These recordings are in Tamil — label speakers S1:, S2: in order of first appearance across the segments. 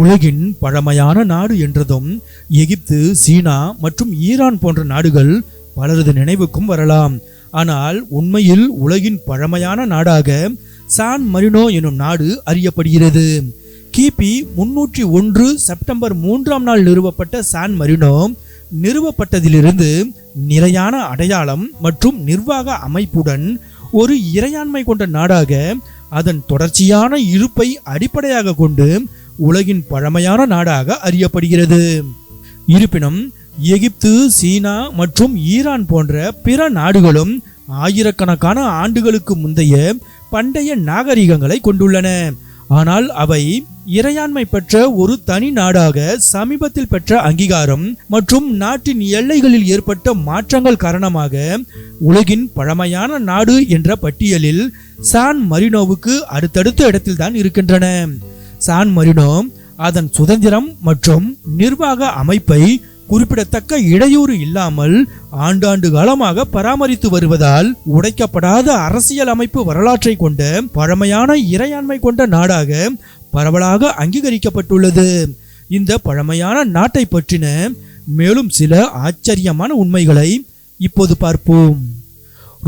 S1: உலகின் பழமையான நாடு என்றதும் எகிப்து சீனா மற்றும் ஈரான் போன்ற நாடுகள் பலரது நினைவுக்கும் வரலாம். ஆனால் உண்மையில் உலகின் பழமையான நாடாக சான் மரினோ எனும் நாடு அறியப்படுகிறது. கிபி முன்னூற்றி ஒன்று செப்டம்பர் மூன்றாம் நாள் நிறுவப்பட்ட சான் மரினோ நிறுவப்பட்டதிலிருந்து நிலையான அடையாளம் மற்றும் நிர்வாக அமைப்புடன் ஒரு இறையாண்மை கொண்ட நாடாக அதன் தொடர்ச்சியான இருப்பை அடிப்படையாக கொண்டு உலகின் பழமையான நாடாக அறியப்படுகிறது. இருப்பினும் எகிப்து சீனா மற்றும் ஈரான் போன்ற பிற நாடுகளும் ஆயிரக்கணக்கான ஆண்டுகளுக்கு முந்தைய பண்டைய நாகரிகங்களை கொண்டுள்ளன. ஆனால் அவை இறையாண்மை பெற்ற ஒரு தனி நாடாக சமீபத்தில் பெற்ற அங்கீகாரம் மற்றும் நாட்டின் எல்லைகளில் ஏற்பட்ட மாற்றங்கள் காரணமாக உலகின் பழமையான நாடு என்ற பட்டியலில் சான் மரினோவுக்கு அடுத்தடுத்த இடத்தில்தான் இருக்கின்றன. சான் மரினோ அதன் சுதந்திரம் மற்றும் நிர்வாக அமைப்பை குறிப்பிடத்தக்க இடையூறு இல்லாமல் ஆண்டாண்டு காலமாக பராமரித்து வருவதால் உடைக்கப்படாத அரசியல் அமைப்பு வரலாற்றை கொண்ட பழமையான இறையாண்மை கொண்ட நாடாக பரவலாக அங்கீகரிக்கப்பட்டுள்ளது. இந்த பழமையான நாட்டை பற்றின மேலும் சில ஆச்சரியமான உண்மைகளை இப்போது பார்ப்போம்.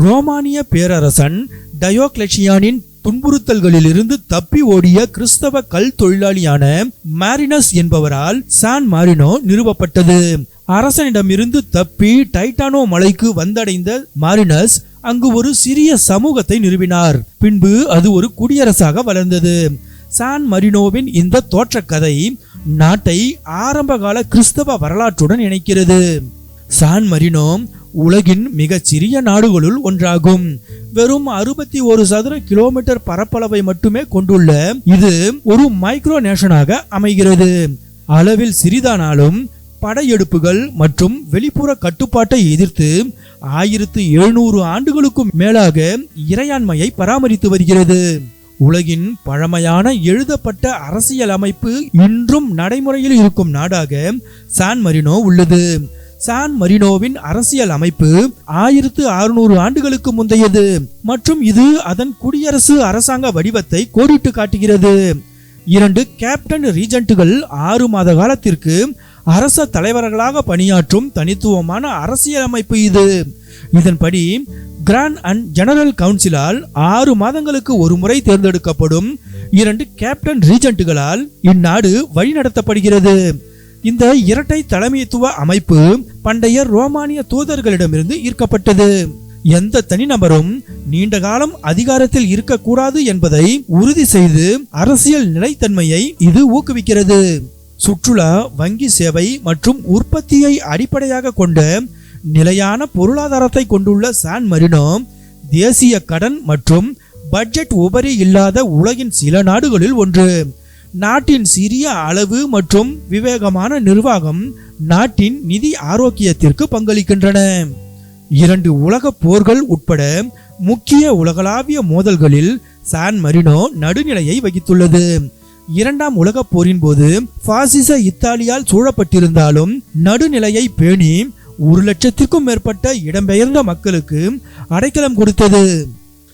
S1: ரோமானிய பேரரசன் டயோக்லெஷியானின் துன்புறுத்தல்களிலிருந்து தப்பி ஓடிய கிறிஸ்தவ கல் தொழிலாளியான மாரினஸ் என்பவரால் சான் மாரினோ நிறுவப்பட்டது. அரசனிடமிருந்து தப்பி டைட்டானோ மலைக்கு வந்தடைந்த மாரினஸ் அங்கு ஒரு சிறிய சமூகத்தை நிறுவினார். பின்பு அது ஒரு குடியரசாக வளர்ந்தது. சான் மரினோவின் இந்த தோற்றக்கதை நாட்டை ஆரம்பகால கிறிஸ்தவ வரலாற்றுடன் இணைக்கிறது. சான் மரினோ உலகின் மிகச் சிறிய நாடுகளுள் ஒன்றாகும். வெறும் அறுபத்தி ஒரு சதுர கிலோமீட்டர் பரப்பளவை மட்டுமே கொண்டுள்ள இது ஒரு மைக்ரோ நேஷனாக அமைகிறது. அளவில் சிறிதானாலும் படையெடுப்புகள் மற்றும் வெளிப்புற கட்டுப்பாட்டை எதிர்த்து ஆயிரத்து எழுநூறு ஆண்டுகளுக்கும் மேலாக இறையாண்மையை பராமரித்து வருகிறது. உலகின் பழமையான எழுதப்பட்ட அரசியல் அமைப்பு இன்றும் நடைமுறையில் இருக்கும் நாடாக சான் மரினோ உள்ளது. சான் மரினோவின் அரசியல் அமைப்பு ஆயிரத்து அறுநூறு ஆண்டுகளுக்கு முந்தையது. மற்றும் இது அதன் குடியரசு அரசாங்க வடிவத்தை கோடிட்டு காட்டுகிறது. இரண்டு கேப்டன் ரீஜென்ட்டுகள் ஆறு மாத காலத்திற்கு அரச தலைவர்களாக பணியாற்றும் தனித்துவமான அரசியலமைப்பு இது. இதன்படி கிராண்ட் அண்ட் ஜெனரல் கவுன்சிலால் ஆறு மாதங்களுக்கு ஒரு முறை தேர்ந்தெடுக்கப்படும் இரண்டு கேப்டன் ரீஜென்ட்டுகளால் இந்நாடு வழிநடத்தப்படுகிறது. இந்த இரட்டை தலைமைத்துவ அமைப்பு பண்டைய ரோமானிய தூதர்களிடமிருந்து ஈர்க்கப்பட்டது. எந்த தனிநபரும் நீண்ட காலம் அதிகாரத்தில் இருக்கக்கூடாது என்பதை உறுதி செய்து அரசியல் நிலைத்தன்மையை இது ஊக்குவிக்கிறது. சுற்றுலா வங்கி சேவை மற்றும் உற்பத்தியை அடிப்படையாக கொண்ட நிலையான பொருளாதாரத்தை கொண்டுள்ள சான் மரினோ தேசிய கடன் மற்றும் பட்ஜெட் உபரி இல்லாத உலகின் சில நாடுகளில் ஒன்று. நாட்டின் சிறிய அளவு மற்றும் விவேகமான நிர்வாகம் நாட்டின் நிதி ஆரோக்கியத்திற்கு பங்களிக்கின்றன. இரண்டு உலக போர்கள் உட்பட முக்கிய உலகளாவிய மோதல்களில் சான் மரினோ நடுநிலையை வகித்துள்ளது. இரண்டாம் உலகப் போரின் போது பாசிச இத்தாலியால் சூழப்பட்டிருந்தாலும் நடுநிலையை பேணி ஒரு லட்சத்திற்கும் மேற்பட்ட இடம்பெயர்ந்த மக்களுக்கு அடைக்கலம் கொடுத்தது.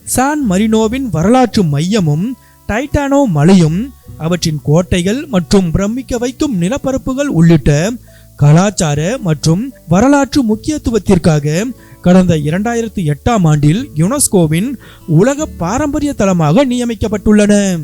S1: சான் மரினோவின் வரலாற்று மையமும் டைட்டானோ மலையும் அவற்றின் கோட்டைகள் மற்றும் பிரமிக்க வைக்கும் நிலப்பரப்புகள் உள்ளிட்ட கலாச்சார மற்றும் வரலாற்று முக்கியத்துவத்திற்காக கடந்த இரண்டாயிரத்தி எட்டாம் ஆண்டில் யுனெஸ்கோவின் உலக பாரம்பரிய தளமாக நியமிக்கப்பட்டுள்ளன.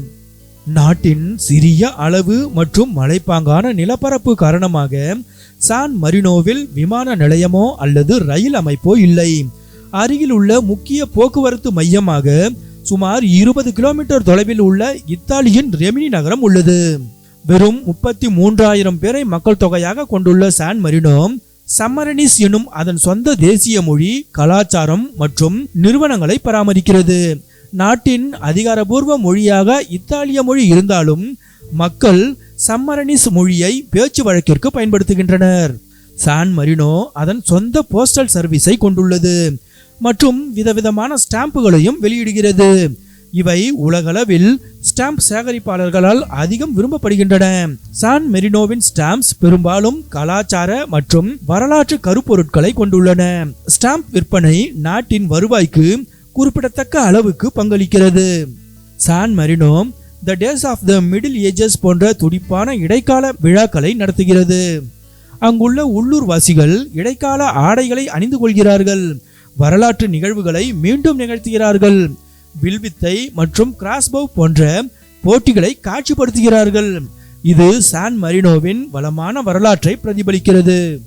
S1: நாட்டின் சிறிய அளவு மற்றும் மலைப்பாங்கான நிலப்பரப்பு காரணமாக சான் மரினோவில் விமான நிலையமோ அல்லது ரயில் அமைப்போ இல்லை. அருகில் உள்ள முக்கிய போக்குவரத்து மையமாக சுமார் இருபது கிலோமீட்டர் தொலைவில் உள்ள இத்தாலியின் ரெமினி நகரம் உள்ளது. வெறும் முப்பத்தி மூன்றாயிரம் பேரை மக்கள் தொகையாக கொண்டுள்ள சான் மரினோ சம்மரனிஸ் எனும் அதன் சொந்த தேசிய மொழி கலாச்சாரம் மற்றும் நிறுவனங்களை பராமரிக்கிறது. நாட்டின் அதிகாரபூர்வ மொழியாக இத்தாலிய மொழி இருந்தாலும் மக்கள் சம்மரனிஸ் மொழியை பேச்சு வழக்கிற்கு பயன்படுத்துகின்றனர். சான் மரினோ அதன் சொந்த போஸ்டல் சர்வீஸை கொண்டுள்ளது. மற்றும் விதவிதமான ஸ்டாம்புகளையும் வெளியிடுகிறது. இவை உலகளவில் ஸ்டாம்ப் சேகரிப்பாளர்களால் அதிகம் விரும்பப்படுகின்றன. சான் மெரினோவின் ஸ்டாம்ப்ஸ் பெரும்பாலும் கலாச்சார மற்றும் வரலாற்று கருப்பொருட்களை கொண்டுள்ளன. ஸ்டாம்ப் விற்பனை நாட்டின் வருவாய்க்கு குறிப்பிடத்தக்க அளவுக்கு பங்களிக்கிறது. San Marino the days of the middle ages போன்ற துடிப்பான இடைக்கால விழாக்களை நடத்துகிறது. அங்குள்ள உள்ளூர் வாசிகள் இடைக்கால ஆடைகளை அணிந்து கொள்கிறார்கள். வரலாற்று நிகழ்வுகளை மீண்டும் நிகழ்த்துகிறார்கள். வில்வித்தை மற்றும் கிராஸ்பவ் போன்ற போட்டிகளை காட்சிப்படுத்துகிறார்கள். இது சான் மரினோவின் வளமான வரலாற்றை பிரதிபலிக்கிறது.